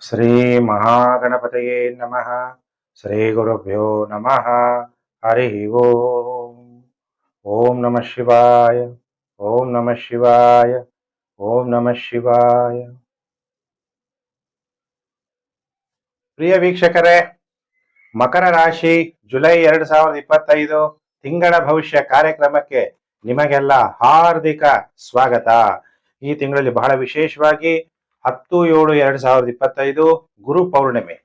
ಶ್ರೀ ಮಹಾಗಣಪತಯೇ ನಮಃ. ಶ್ರೀ ಗುರುಭ್ಯೋ ನಮಃ. ಹರಿ ಓಂ. ಓಂ ನಮಃ ಶಿವಾಯ. ಓಂ ನಮಃ ಶಿವಾಯ. ಓಂ ನಮಃ ಶಿವಾಯ. ಪ್ರಿಯ ವೀಕ್ಷಕರೇ, ಮಕರ ರಾಶಿ ಜುಲೈ ಎರಡ್ ಸಾವಿರದ ಇಪ್ಪತ್ತೈದು ತಿಂಗಳ ಭವಿಷ್ಯ ಕಾರ್ಯಕ್ರಮಕ್ಕೆ ನಿಮಗೆಲ್ಲ ಹಾರ್ದಿಕ ಸ್ವಾಗತ. ಈ ತಿಂಗಳಲ್ಲಿ ಬಹಳ ವಿಶೇಷವಾಗಿ ಹತ್ತು ಏಳು ಎರಡ್ ಸಾವಿರದ ಇಪ್ಪತ್ತೈದು ಗುರು ಪೌರ್ಣಿಮೆ.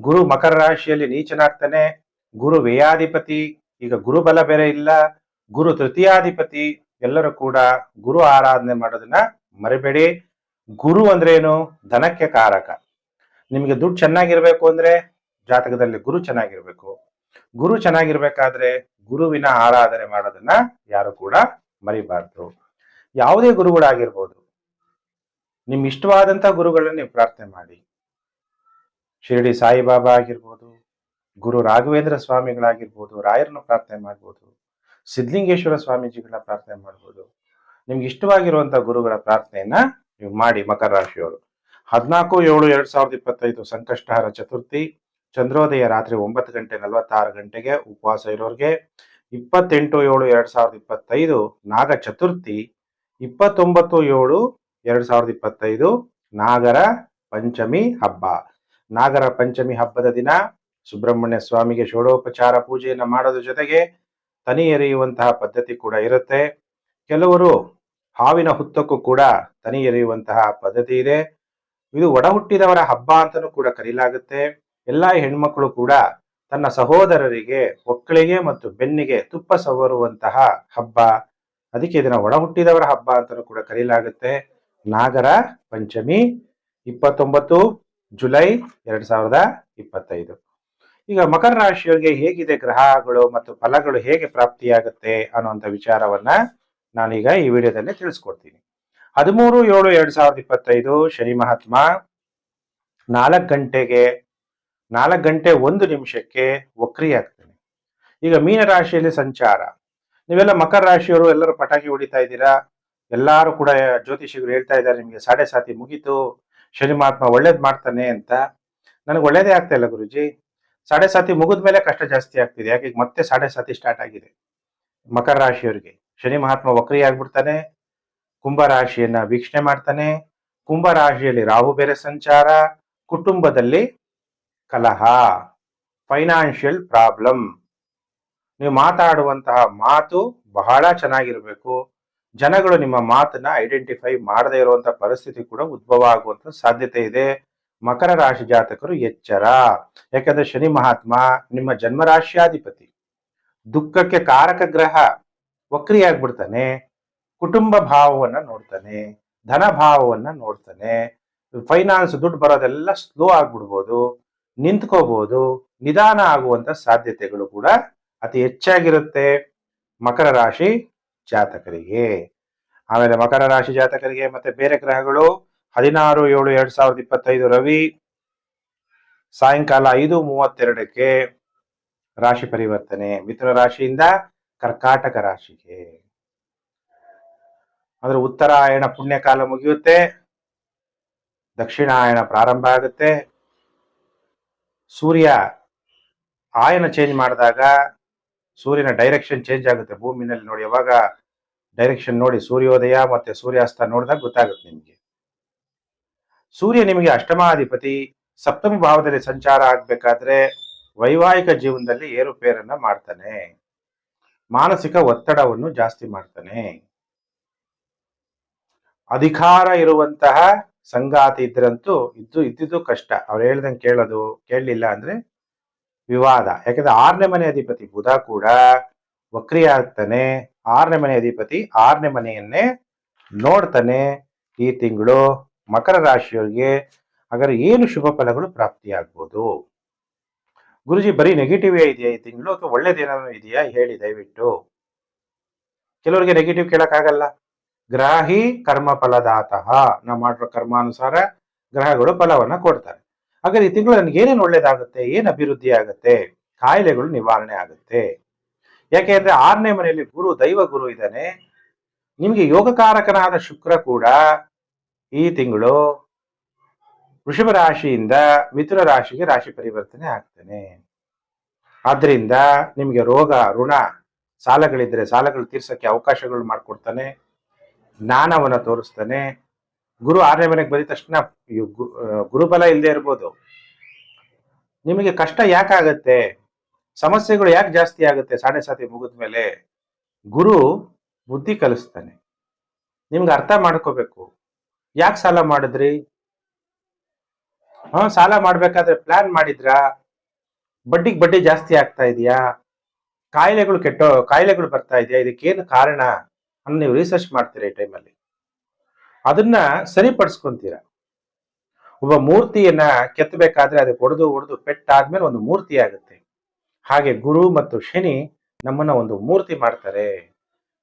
ಗುರು ಮಕರ ರಾಶಿಯಲ್ಲಿ ನೀಚನಾಗ್ತಾನೆ. ಗುರು ವ್ಯಯಾಧಿಪತಿ. ಈಗ ಗುರು ಬಲ ಬೇರೆ ಇಲ್ಲ. ಗುರು ತೃತೀಯಾಧಿಪತಿ. ಎಲ್ಲರೂ ಕೂಡ ಗುರು ಆರಾಧನೆ ಮಾಡೋದನ್ನ ಮರಿಬೇಡಿ. ಗುರು ಅಂದ್ರೆ ಏನು? ಧನಕ್ಕೆ ಕಾರಕ. ನಿಮಗೆ ದುಡ್ಡು ಚೆನ್ನಾಗಿರ್ಬೇಕು ಅಂದ್ರೆ ಜಾತಕದಲ್ಲಿ ಗುರು ಚೆನ್ನಾಗಿರ್ಬೇಕು. ಗುರು ಚೆನ್ನಾಗಿರ್ಬೇಕಾದ್ರೆ ಗುರುವಿನ ಆರಾಧನೆ ಮಾಡೋದನ್ನ ಯಾರು ಕೂಡ ಮರಿಬಾರ್ದು. ಯಾವುದೇ ಗುರುಗಳಾಗಿರ್ಬೋದು. ನಿಮ್ ಇಷ್ಟವಾದಂತ ಗುರುಗಳನ್ನ ನೀವು ಪ್ರಾರ್ಥನೆ ಮಾಡಿ. ಶಿರಡಿ ಸಾಯಿಬಾಬಾ ಆಗಿರ್ಬೋದು, ಗುರು ರಾಘವೇಂದ್ರ ಸ್ವಾಮಿಗಳಾಗಿರ್ಬೋದು, ರಾಯರನ್ನ ಪ್ರಾರ್ಥನೆ ಮಾಡ್ಬೋದು, ಸಿದ್ಧಲಿಂಗೇಶ್ವರ ಸ್ವಾಮೀಜಿಗಳನ್ನ ಪ್ರಾರ್ಥನೆ ಮಾಡ್ಬೋದು. ನಿಮ್ಗೆ ಇಷ್ಟವಾಗಿರುವಂತ ಗುರುಗಳ ಪ್ರಾರ್ಥನೆಯನ್ನ ನೀವು ಮಾಡಿ ಮಕರ ರಾಶಿಯವರು. ಹದಿನಾಲ್ಕು, ಏಳು, ಎರಡ್ ಸಾವಿರದ ಇಪ್ಪತ್ತೈದು ಸಂಕಷ್ಟಹರ ಚತುರ್ಥಿ, ಚಂದ್ರೋದಯ ರಾತ್ರಿ ಒಂಬತ್ತು ಗಂಟೆ ನಲವತ್ತಾರು ಗಂಟೆಗೆ ಉಪವಾಸ ಇರೋರಿಗೆ, ಇಪ್ಪತ್ತೆಂಟು, ಏಳು, ಎರಡ್ ಸಾವಿರದ ಇಪ್ಪತ್ತೈದು ನಾಗ ಚತುರ್ಥಿ ಇಪ್ಪತ್ತೊಂಬತ್ತು, ಏಳು ಎರಡ್ ಸಾವಿರದ ಇಪ್ಪತ್ತೈದು ನಾಗರ ಪಂಚಮಿ ಹಬ್ಬ. ನಾಗರ ಪಂಚಮಿ ಹಬ್ಬದ ದಿನ ಸುಬ್ರಹ್ಮಣ್ಯ ಸ್ವಾಮಿಗೆ ಷೋಡೋಪಚಾರ ಪೂಜೆಯನ್ನು ಮಾಡೋದ್ರ ಜೊತೆಗೆ ತನಿ ಎರೆಯುವಂತಹ ಪದ್ಧತಿ ಕೂಡ ಇರುತ್ತೆ. ಕೆಲವರು ಹಾವಿನ ಹುತ್ತಕ್ಕೂ ಕೂಡ ತನಿ ಎರೆಯುವಂತಹ ಪದ್ಧತಿ ಇದೆ. ಇದು ಒಡ ಹುಟ್ಟಿದವರ ಹಬ್ಬ ಅಂತಲೂ ಕೂಡ ಕರೀಲಾಗುತ್ತೆ. ಎಲ್ಲಾ ಹೆಣ್ಮಕ್ಳು ಕೂಡ ತನ್ನ ಸಹೋದರರಿಗೆ ಒಕ್ಕಳಿಗೆ ಮತ್ತು ಬೆನ್ನಿಗೆ ತುಪ್ಪ ಸವರುವಂತಹ ಹಬ್ಬ, ಅದಕ್ಕೆ ಇದನ್ನ ಒಡ ಹುಟ್ಟಿದವರ ಹಬ್ಬ ಅಂತಲೂ ಕೂಡ ಕರೀಲಾಗುತ್ತೆ. ನಾಗರ ಪಂಚಮಿ ಇಪ್ಪತ್ತೊಂಬತ್ತು ಜುಲೈ ಎರಡ್ ಸಾವಿರದ ಇಪ್ಪತ್ತೈದು. ಈಗ ಮಕರ ರಾಶಿಯವರಿಗೆ ಹೇಗಿದೆ ಗ್ರಹಗಳು ಮತ್ತು ಫಲಗಳು ಹೇಗೆ ಪ್ರಾಪ್ತಿಯಾಗುತ್ತೆ ಅನ್ನುವಂಥ ವಿಚಾರವನ್ನ ನಾನೀಗ ಈ ವಿಡಿಯೋದಲ್ಲಿ ತಿಳಿಸ್ಕೊಡ್ತೀನಿ. ಹದಿಮೂರು ಏಳು ಎರಡು ಸಾವಿರದ ಇಪ್ಪತ್ತೈದು ಶನಿ ಮಹಾತ್ಮ ನಾಲ್ಕು ಗಂಟೆಗೆ, ನಾಲ್ಕು ಗಂಟೆ ಒಂದು ನಿಮಿಷಕ್ಕೆ ವಕ್ರಿ ಆಗ್ತಾನೆ ಈಗ ಮೀನ ರಾಶಿಯಲ್ಲಿ ಸಂಚಾರ. ನೀವೆಲ್ಲ ಮಕರ ರಾಶಿಯವರು ಎಲ್ಲರೂ ಪಟಾಕಿ ಹೊಡಿತಾ ಇದ್ದೀರಾ? ಎಲ್ಲಾರು ಕೂಡ ಜ್ಯೋತಿಷಿಗಳು ಹೇಳ್ತಾ ಇದ್ದಾರೆ, ನಿಮಗೆ ಸಾಡೆ ಸಾತಿ ಮುಗೀತು ಶನಿ ಮಹಾತ್ಮ ಒಳ್ಳೇದ್ ಮಾಡ್ತಾನೆ ಅಂತ. ನನಗೆ ಒಳ್ಳೇದೇ ಆಗ್ತಾ ಇಲ್ಲ ಗುರುಜಿ. ಸಾಡೆ ಸಾತಿ ಮುಗಿದ ಮೇಲೆ ಕಷ್ಟ ಜಾಸ್ತಿ ಆಗ್ತಿದೆ. ಯಾಕೆ ಮತ್ತೆ ಸಾಡೆ ಸಾತಿ ಸ್ಟಾರ್ಟ್ ಆಗಿದೆ. ಮಕರ ರಾಶಿಯವರಿಗೆ. ಶನಿ ಮಹಾತ್ಮ ವಕ್ರಿ ಆಗ್ಬಿಡ್ತಾನೆ ಕುಂಭ ರಾಶಿಯನ್ನ ವೀಕ್ಷಣೆ ಮಾಡ್ತಾನೆ. ಕುಂಭ ರಾಶಿಯಲ್ಲಿ ರಾಹು ಬೇರೆ ಸಂಚಾರ, ಕುಟುಂಬದಲ್ಲಿ ಕಲಹ ಫೈನಾನ್ಷಿಯಲ್ ಪ್ರಾಬ್ಲಮ್ ನೀವು ಮಾತಾಡುವಂತಹ ಮಾತು ಬಹಳ ಚೆನ್ನಾಗಿರ್ಬೇಕು. ಜನಗಳು ನಿಮ್ಮ ಮಾತನ್ನ ಐಡೆಂಟಿಫೈ ಮಾಡದೇ ಇರುವಂತ ಪರಿಸ್ಥಿತಿ ಕೂಡ ಉದ್ಭವ ಆಗುವಂತ ಸಾಧ್ಯತೆ ಇದೆ. ಮಕರ ರಾಶಿ ಜಾತಕರು ಎಚ್ಚರ. ಯಾಕಂದ್ರೆ ಶನಿ ಮಹಾತ್ಮ, ನಿಮ್ಮ ಜನ್ಮರಾಶಿಯಾಧಿಪತಿ, ದುಃಖಕ್ಕೆ ಕಾರಕ ಗ್ರಹ, ವಕ್ರಿಯಾಗ್ಬಿಡ್ತಾನೆ, ಕುಟುಂಬ ಭಾವವನ್ನ ನೋಡ್ತಾನೆ, ಧನ ಭಾವವನ್ನ ನೋಡ್ತಾನೆ ಫೈನಾನ್ಸ್ ದುಡ್ಡು ಬರೋದೆಲ್ಲ ಸ್ಲೋ ಆಗ್ಬಿಡ್ಬೋದು ನಿಂತ್ಕೋಬಹುದು ನಿಧಾನ ಆಗುವಂತ ಸಾಧ್ಯತೆಗಳು ಕೂಡ ಅತಿ ಹೆಚ್ಚಾಗಿರುತ್ತೆ. ಮಕರ ರಾಶಿ ಜಾತಕರಿಗೆ. ಆಮೇಲೆ ಮಕರ ರಾಶಿ ಜಾತಕರಿಗೆ ಮತ್ತೆ ಬೇರೆ ಗ್ರಹಗಳು. ಹದಿನಾರು, ಏಳು, ಎರಡ್ ಸಾವಿರದ ಇಪ್ಪತ್ತೈದು ರವಿ. ಸಾಯಂಕಾಲ ಐದು, ಮೂವತ್ತೆರಡಕ್ಕೆ ರಾಶಿ ಪರಿವರ್ತನೆ. ಮಿಥುನ ರಾಶಿಯಿಂದ ಕರ್ಕಾಟಕ ರಾಶಿಗೆ. ಅಂದ್ರೆ ಉತ್ತರಾಯಣ ಪುಣ್ಯಕಾಲ ಮುಗಿಯುತ್ತೆ. ದಕ್ಷಿಣಾಯಣ ಪ್ರಾರಂಭ ಆಗುತ್ತೆ. ಸೂರ್ಯ ಆಯನ ಚೇಂಜ್ ಮಾಡಿದಾಗ ಸೂರ್ಯನ ಡೈರೆಕ್ಷನ್ ಚೇಂಜ್ ಆಗುತ್ತೆ ಭೂಮಿನಲ್ಲಿ ನೋಡಿ. ಯಾವಾಗ ಡೈರೆಕ್ಷನ್ ನೋಡಿ ಸೂರ್ಯೋದಯ ಮತ್ತೆ ಸೂರ್ಯಾಸ್ತ ನೋಡಿದಾಗ ಗೊತ್ತಾಗುತ್ತೆ ನಿಮಗೆ. ಸೂರ್ಯ ನಿಮಗೆ ಅಷ್ಟಮಾಧಿಪತಿ, ಸಪ್ತಮ ಭಾವದಲ್ಲಿ ಸಂಚಾರ ಆಗ್ಬೇಕಾದ್ರೆ ವೈವಾಹಿಕ ಜೀವನದಲ್ಲಿ ಏರುಪೇರನ್ನ ಮಾಡ್ತಾನೆ. ಮಾನಸಿಕ ಒತ್ತಡವನ್ನು ಜಾಸ್ತಿ ಮಾಡ್ತಾನೆ. ಅಧಿಕಾರ ಇರುವಂತಹ ಸಂಗಾತಿ ಇದ್ರಂತೂ ಇದ್ದು ಇದ್ದಿದ್ದು ಕಷ್ಟ. ಅವ್ರು ಹೇಳ್ದಂಗೆ ಕೇಳೋದು, ಕೇಳಲಿಲ್ಲ ಅಂದ್ರೆ ವಿವಾದ. ಯಾಕಂದ್ರೆ ಆರನೇ ಮನೆ ಅಧಿಪತಿ ಬುಧ ಕೂಡ ವಕ್ರಿ ಆಗ್ತಾನೆ ಆರನೇ ಮನೆ ಅಧಿಪತಿ, ಆರನೇ ಮನೆಯನ್ನೇ ನೋಡ್ತಾನೆ ಈ ತಿಂಗಳು ಮಕರ ರಾಶಿಯವರಿಗೆ. ಹಾಗಾದ್ರೆ ಏನು ಶುಭ ಫಲಗಳು ಪ್ರಾಪ್ತಿಯಾಗ್ಬೋದು? ಗುರುಜಿ, ಬರೀ ನೆಗೆಟಿವ್ ಇದೆಯಾ ಈ ತಿಂಗಳು? ಅಥವಾ ಒಳ್ಳೇದೇನಾದ್ರು ಇದೆಯಾ? ಹೇಳಿ ದಯವಿಟ್ಟು. ಕೆಲವರಿಗೆ ನೆಗೆಟಿವ್ ಕೇಳಕ್ಕಾಗಲ್ಲ. ಗ್ರಾಹಿ ಕರ್ಮ ಫಲದಾತಃ ನಾವು ಮಾಡಿರೋ ಕರ್ಮಾನುಸಾರ ಗ್ರಹಗಳು ಫಲವನ್ನ ಕೊಡ್ತಾರೆ. ಹಾಗಾದ್ರೆ ಈ ತಿಂಗಳು ನನಗೆ ಏನೇನು ಒಳ್ಳೇದಾಗುತ್ತೆ? ಏನು ಅಭಿವೃದ್ಧಿ ಆಗುತ್ತೆ ಕಾಯಿಲೆಗಳು ನಿವಾರಣೆ ಆಗುತ್ತೆ. ಯಾಕೆ ಅಂದ್ರೆ ಆರನೇ ಮನೆಯಲ್ಲಿ ಗುರು, ದೈವ ಗುರು ಇದ್ದಾನೆ. ನಿಮಗೆ ಯೋಗಕಾರಕನಾದ ಶುಕ್ರ ಕೂಡ ಈ ತಿಂಗಳು ವೃಷಭ ರಾಶಿಯಿಂದ ಮಿಥುನ ರಾಶಿಗೆ ರಾಶಿ ಪರಿವರ್ತನೆ ಆಗ್ತಾನೆ. ಆದ್ರಿಂದ ನಿಮಗೆ ರೋಗ, ಋಣ ಸಾಲಗಳಿದ್ರೆ ಸಾಲಗಳು ತೀರ್ಸಕ್ಕೆ ಅವಕಾಶಗಳು ಮಾಡಿಕೊಡ್ತಾನೆ. ಜ್ಞಾನವನ್ನು ತೋರಿಸ್ತಾನೆ. ಗುರು ಆರನೇ ಮನೆಗೆ ಬಂದಿದ ತಕ್ಷಣ ಗುರುಬಲ ಇಲ್ಲದೆ ಇರ್ಬೋದು. ನಿಮಗೆ ಕಷ್ಟ ಯಾಕಾಗತ್ತೆ? ಸಮಸ್ಯೆಗಳು ಯಾಕೆ ಜಾಸ್ತಿ ಆಗುತ್ತೆ ಸಾಡೆ ಸಾತಿ ಮುಗಿದ ಮೇಲೆ ಗುರು ಬುದ್ಧಿ ಕಲಿಸ್ತಾನೆ. ನಿಮ್ಗೆ ಅರ್ಥ ಮಾಡ್ಕೋಬೇಕು. ಯಾಕೆ ಸಾಲ ಮಾಡಿದ್ರಿ? ಹಾ, ಸಾಲ ಮಾಡ್ಬೇಕಾದ್ರೆ ಪ್ಲಾನ್ ಮಾಡಿದ್ರಾ? ಬಡ್ಡಿಗೆ ಬಡ್ಡಿ ಜಾಸ್ತಿ ಆಗ್ತಾ ಇದೆಯಾ? ಕಾಯಿಲೆಗಳು ಕೆಟ್ಟೋ, ಕಾಯಿಲೆಗಳು ಬರ್ತಾ ಇದೆಯಾ? ಇದಕ್ಕೇನು ಕಾರಣ? ಅನ್ನ ನೀವು ರಿಸರ್ಚ್ ಮಾಡ್ತೀರಾ ಈ ಟೈಮಲ್ಲಿ ಅದನ್ನ ಸರಿಪಡಿಸ್ಕೊಂತೀರ? ಒಬ್ಬ ಮೂರ್ತಿಯನ್ನ ಕೆತ್ತಬೇಕಾದ್ರೆ ಅದಕ್ಕೆ ಹೊಡೆದು ಹೊಡೆದು ಪೆಟ್ಟಾದ್ಮೇಲೆ ಒಂದು ಮೂರ್ತಿ ಆಗುತ್ತೆ. ಹಾಗೆ ಗುರು ಮತ್ತು ಶನಿ ನಮ್ಮನ್ನ ಒಂದು ಮೂರ್ತಿ ಮಾಡ್ತಾರೆ.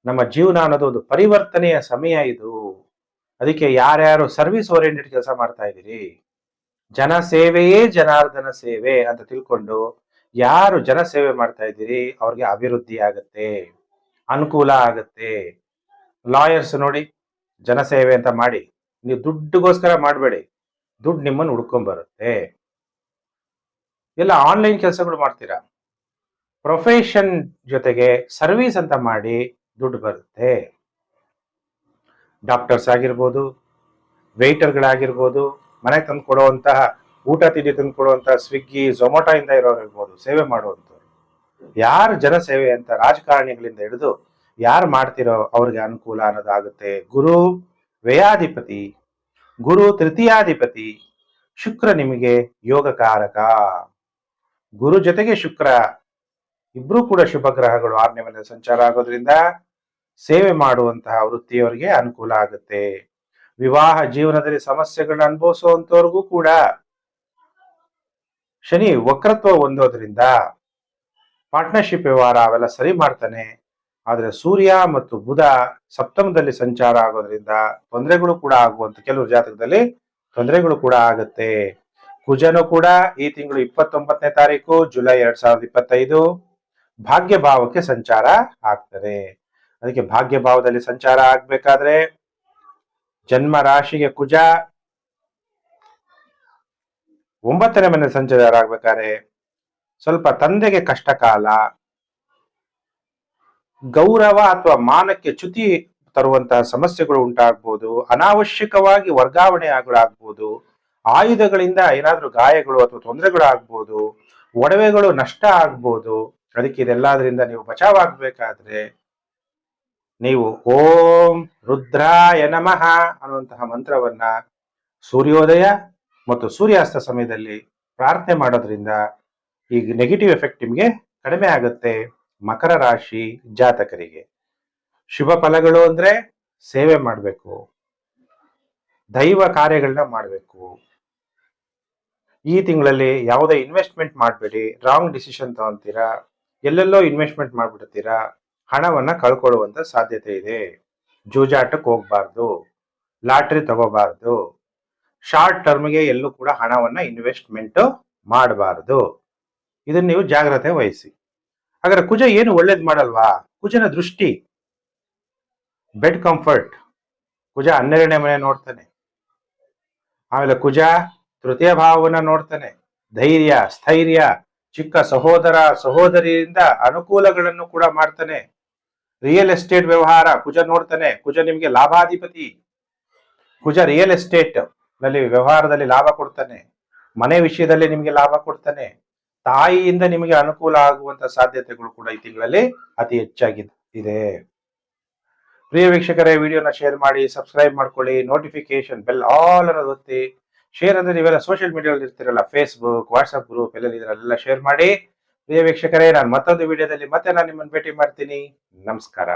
ನಮ್ಮ ಜೀವನ ಅನ್ನೋದು ಒಂದು ಪರಿವರ್ತನೆಯ ಸಮಯ ಇದು. ಅದಕ್ಕೆ ಯಾರ್ಯಾರು ಸರ್ವಿಸ್ ಓರಿಯೆಂಟೆಡ್ ಕೆಲಸ ಮಾಡ್ತಾ ಇದ್ದೀರಿ? ಜನ ಸೇವೆಯೇ ಜನಾರ್ದನ ಸೇವೆ ಅಂತ ತಿಳ್ಕೊಂಡು ಯಾರು ಜನ ಸೇವೆ ಮಾಡ್ತಾ ಇದ್ದೀರಿ ಅವ್ರಿಗೆ ಅಭಿವೃದ್ಧಿ ಆಗತ್ತೆ, ಅನುಕೂಲ ಆಗತ್ತೆ. ಲಾಯರ್ಸ್ ನೋಡಿ ಜನಸೇವೆ ಅಂತ ಮಾಡಿ ನೀವು ದುಡ್ಡುಗೋಸ್ಕರ ಮಾಡಬೇಡಿ. ದುಡ್ಡು ನಿಮ್ಮನ್ನು ಹುಡ್ಕೊಂಡ್ ಬರುತ್ತೆ ಎಲ್ಲ ಆನ್ಲೈನ್ ಕೆಲಸಗಳು ಮಾಡ್ತೀರಾ? ಪ್ರೊಫೆಷನ್ ಜೊತೆಗೆ ಸರ್ವಿಸ್ ಅಂತ ಮಾಡಿ ದುಡ್ಡು ಬರುತ್ತೆ. ಡಾಕ್ಟರ್ಸ್ ಆಗಿರ್ಬೋದು ವೆಯ್ಟರ್ಗಳಾಗಿರ್ಬೋದು ಮನೆಗೆ ತಂದು ಕೊಡುವಂತಹ, ಊಟ ತಿಂಡಿ ತಂದು ಕೊಡುವಂತಹ ಸ್ವಿಗ್ಗಿ ಝೊಮೊಟೊಯಿಂದ ಇಂದ ಇರೋರು ಇರ್ಬೋದು, ಸೇವೆ ಮಾಡುವಂಥವ್ರು. ಯಾರು ಜನಸೇವೆ ಅಂತ ರಾಜಕಾರಣಿಗಳಿಂದ ಹಿಡಿದು ಯಾರು ಮಾಡ್ತಿರೋ ಅವ್ರಿಗೆ ಅನುಕೂಲ ಅನ್ನೋದಾಗುತ್ತೆ. ಗುರು ವ್ಯಯಾಧಿಪತಿ, ಗುರು ತೃತೀಯಾಧಿಪತಿ, ಶುಕ್ರ ನಿಮಗೆ ಯೋಗಕಾರಕ. ಗುರು ಜೊತೆಗೆ ಶುಕ್ರ ಇಬ್ರು ಕೂಡ ಶುಭ ಗ್ರಹಗಳು ಆರನೇ ಮನೆ ಸಂಚಾರ ಆಗೋದ್ರಿಂದ ಸೇವೆ ಮಾಡುವಂತಹ ವೃತ್ತಿಯವರಿಗೆ ಅನುಕೂಲ ಆಗುತ್ತೆ. ವಿವಾಹ ಜೀವನದಲ್ಲಿ ಸಮಸ್ಯೆಗಳನ್ನ ಅನುಭವಿಸುವಂತವ್ರಿಗೂ ಕೂಡ ಶನಿ ವಕ್ರತ್ವ ಹೊಂದೋದ್ರಿಂದ ಪಾರ್ಟ್ನರ್ಶಿಪ್ ವ್ಯವಹಾರ ಅವೆಲ್ಲ ಸರಿ ಮಾಡ್ತಾನೆ. ಆದ್ರೆ ಸೂರ್ಯ ಮತ್ತು ಬುಧ ಸಪ್ತಮದಲ್ಲಿ ಸಂಚಾರ ಆಗೋದ್ರಿಂದ ತೊಂದರೆಗಳು ಕೂಡ ಆಗುವಂತ ಕೆಲವು ಜಾತಕದಲ್ಲಿ ತೊಂದರೆಗಳು ಕೂಡ ಆಗುತ್ತೆ. ಕುಜನು ಕೂಡ ಈ ತಿಂಗಳು ಇಪ್ಪತ್ತೊಂಬತ್ತನೇ ತಾರೀಕು, ಜುಲೈ ಎರಡ್ ಸಾವಿರದ ಇಪ್ಪತ್ತೈದು. ಭಾಗ್ಯ ಭಾವಕ್ಕೆ ಸಂಚಾರ ಆಗ್ತದೆ. ಅದಕ್ಕೆ ಭಾಗ್ಯ ಭಾವದಲ್ಲಿ ಸಂಚಾರ ಆಗ್ಬೇಕಾದ್ರೆ ಜನ್ಮ ರಾಶಿಗೆ ಕುಜ ಒಂಬತ್ತನೇ ಮನೆ ಸಂಚಾರ ಆಗ್ಬೇಕಾದ್ರೆ ಸ್ವಲ್ಪ ತಂದೆಗೆ ಕಷ್ಟ ಕಾಲ ಗೌರವ ಅಥವಾ ಮಾನಕ್ಕೆ ಚ್ಯುತಿ ತರುವಂತಹ ಸಮಸ್ಯೆಗಳು ಉಂಟಾಗ್ಬೋದು, ಅನಾವಶ್ಯಕವಾಗಿ ವರ್ಗಾವಣೆ ಆಗಲಾಗ್ಬೋದು ಆಯುಧಗಳಿಂದ ಏನಾದ್ರೂ ಗಾಯಗಳು ಅಥವಾ ತೊಂದರೆಗಳು ಆಗ್ಬೋದು, ಒಡವೆಗಳು ನಷ್ಟ ಆಗ್ಬೋದು ಅದಕ್ಕೆ ಇದೆಲ್ಲದರಿಂದ ನೀವು ಬಚಾವಾಗಬೇಕಾದ್ರೆ ನೀವು ಓಂ ರುದ್ರಾಯ ನಮಃ ಅನ್ನುವಂತಹ ಮಂತ್ರವನ್ನ ಸೂರ್ಯೋದಯ ಮತ್ತು ಸೂರ್ಯಾಸ್ತ ಸಮಯದಲ್ಲಿ ಪ್ರಾರ್ಥನೆ ಮಾಡೋದ್ರಿಂದ ಈ ನೆಗೆಟಿವ್ ಎಫೆಕ್ಟ್ ನಿಮಗೆ ಕಡಿಮೆ ಆಗುತ್ತೆ ಮಕರ ರಾಶಿ ಜಾತಕರಿಗೆ. ಶುಭ ಫಲಗಳು ಅಂದ್ರೆ ಸೇವೆ ಮಾಡಬೇಕು. ದೈವ ಕಾರ್ಯಗಳನ್ನ ಮಾಡಬೇಕು. ಈ ತಿಂಗಳಲ್ಲಿ ಯಾವುದೇ ಇನ್ವೆಸ್ಟ್ಮೆಂಟ್ ಮಾಡಬೇಡಿ ರಾಂಗ್ ಡಿಸಿಷನ್ ತಗೊಂತೀರಾ ಎಲ್ಲೆಲ್ಲೋ ಇನ್ವೆಸ್ಟ್ಮೆಂಟ್ ಮಾಡ್ಬಿಡ್ತೀರಾ? ಹಣವನ್ನ ಕಳ್ಕೊಳ್ಳುವಂತ ಸಾಧ್ಯತೆ ಇದೆ. ಜೂಜಾಟಕ್ಕೆ ಹೋಗ್ಬಾರ್ದು. ಲಾಟ್ರಿ ತಗೋಬಾರ್ದು. ಶಾರ್ಟ್ ಟರ್ಮ್ಗೆ ಎಲ್ಲೂ ಕೂಡ ಹಣವನ್ನ ಇನ್ವೆಸ್ಟ್ಮೆಂಟ್ ಮಾಡಬಾರ್ದು. ಇದನ್ನ ನೀವು ಜಾಗ್ರತೆ ವಹಿಸಿ. ಹಾಗಾದ್ರೆ ಕುಜ ಏನು ಒಳ್ಳೇದು ಮಾಡಲ್ವಾ? ಕುಜನ ದೃಷ್ಟಿ. ಬೆಡ್ ಕಂಫರ್ಟ್ ಕುಜ ಹನ್ನೆರಡನೇ ಮನೆ ನೋಡ್ತಾನೆ. ಆಮೇಲೆ ಕುಜ ತೃತೀಯ ಭಾವವನ್ನ ನೋಡ್ತಾನೆ. ಧೈರ್ಯ, ಸ್ಥೈರ್ಯ. ಚಿಕ್ಕ ಸಹೋದರ ಸಹೋದರಿಯಿಂದ ಅನುಕೂಲಗಳನ್ನು ಕೂಡ ಮಾಡ್ತಾನೆ. ರಿಯಲ್ ಎಸ್ಟೇಟ್ ವ್ಯವಹಾರ, ಕುಜ ನೋಡ್ತಾನೆ. ಕುಜ ನಿಮಗೆ ಲಾಭಾಧಿಪತಿ. ಕುಜ ರಿಯಲ್ ಎಸ್ಟೇಟ್ನಲ್ಲಿ ವ್ಯವಹಾರದಲ್ಲಿ ಲಾಭ ಕೊಡ್ತಾನೆ. ಮನೆ ವಿಷಯದಲ್ಲಿ ನಿಮಗೆ ಲಾಭ ಕೊಡ್ತಾನೆ. ತಾಯಿಯಿಂದ ನಿಮಗೆ ಅನುಕೂಲ ಆಗುವಂತ ಸಾಧ್ಯತೆಗಳು ಕೂಡ ಈ ತಿಂಗಳಲ್ಲಿ ಅತಿ ಹೆಚ್ಚಾಗಿದೆ ಪ್ರಿಯ ವೀಕ್ಷಕರೇ ವಿಡಿಯೋನ ಶೇರ್ ಮಾಡಿ ಸಬ್ಸ್ಕ್ರೈಬ್ ಮಾಡ್ಕೊಳ್ಳಿ ನೋಟಿಫಿಕೇಶನ್ ಬೆಲ್ ಆಲ್ ಅನ್ನೋದು ಒತ್ತಿ ಶೇರ್ ಅಂದ್ರೆ ನೀವೆಲ್ಲ ಸೋಷಿಯಲ್ ಮೀಡಿಯಾದಲ್ಲಿ ಇರ್ತೀರಲ್ಲ ಫೇಸ್ಬುಕ್ ವಾಟ್ಸ್ಆಪ್ ಗ್ರೂಪ್ ಎಲ್ಲ ಇದರಲ್ಲೆಲ್ಲ ಶೇರ್ ಮಾಡಿ. ಪ್ರಿಯ ವೀಕ್ಷಕರೇ, ನಾನು ಮತ್ತೊಂದು ವಿಡಿಯೋದಲ್ಲಿ ಮತ್ತೆ ನಾನು ನಿಮ್ಮನ್ನು ಭೇಟಿ ಮಾಡ್ತೀನಿ. ನಮಸ್ಕಾರ.